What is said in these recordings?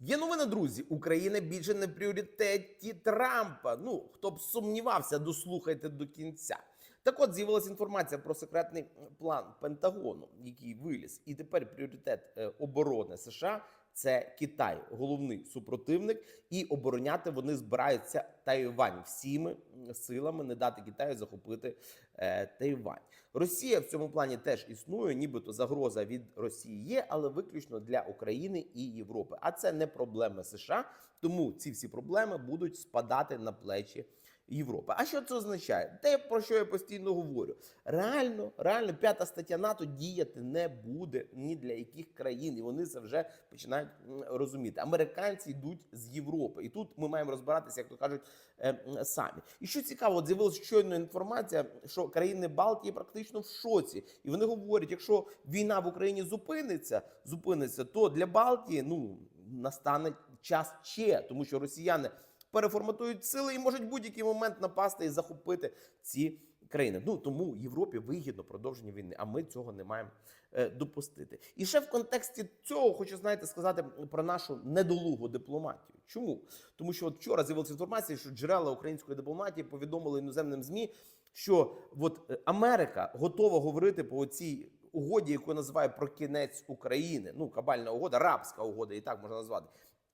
Є новина, друзі. Україна більше не пріоритеті Трампа. Ну хто б сумнівався, дослухайте до кінця. Так от з'явилася інформація про секретний план Пентагону, який виліз, і тепер пріоритет е, оборони США це Китай, головний супротивник, і обороняти вони збираються Тайвань всіми силами, не дати Китаю захопити е, Тайвань. Росія в цьому плані теж існує, нібито загроза від Росії є, але виключно для України і Європи. А це не проблеми США, тому ці всі проблеми будуть спадати на плечі. Європи. А що це означає? Те, про що я постійно говорю. Реально, реально, п'ята стаття НАТО діяти не буде ні для яких країн, і вони це вже починають розуміти. Американці йдуть з Європи, і тут ми маємо розбиратися, як то кажуть, е, самі. І що цікаво, от з'явилася щойно інформація, що країни Балтії практично в шоці, і вони говорять, якщо війна в Україні зупиниться, зупиниться, то для Балтії ну настане час ще, тому що росіяни переформатують сили і можуть будь-який момент напасти і захопити ці країни. Ну тому Європі вигідно продовження війни, а ми цього не маємо е, допустити. І ще в контексті цього хочу знаєте сказати про нашу недолугу дипломатію. Чому? Тому що от вчора з'явилася інформація, що джерела української дипломатії повідомили іноземним змі, що от е, Америка готова говорити по цій угоді, яку називає про кінець України. Ну кабальна угода, рабська угода, і так можна назвати.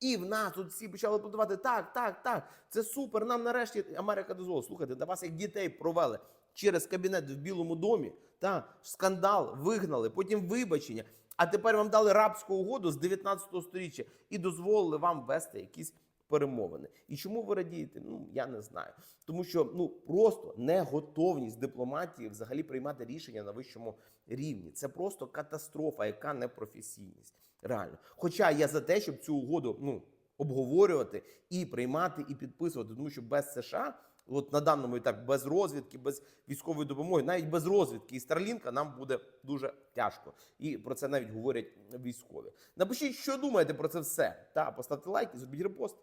І в нас тут всі почали аплодувати. Так, так, так. Це супер. Нам нарешті Америка дозволила. Слухайте, до вас як дітей провели через кабінет в Білому домі. Та скандал вигнали, потім вибачення. А тепер вам дали рабську угоду з 19 століття і дозволили вам вести якісь перемовини. І чому ви радієте? Ну я не знаю. Тому що ну просто неготовність дипломатії взагалі приймати рішення на вищому рівні. Це просто катастрофа, яка не професійність. Реально. Хоча я за те, щоб цю угоду ну обговорювати і приймати, і підписувати, тому що без США. От на даному етапі без розвідки, без військової допомоги, навіть без розвідки і Старлінка нам буде дуже тяжко. І про це навіть говорять військові. Напишіть, що думаєте про це все. Та поставте лайк і зробіть репост.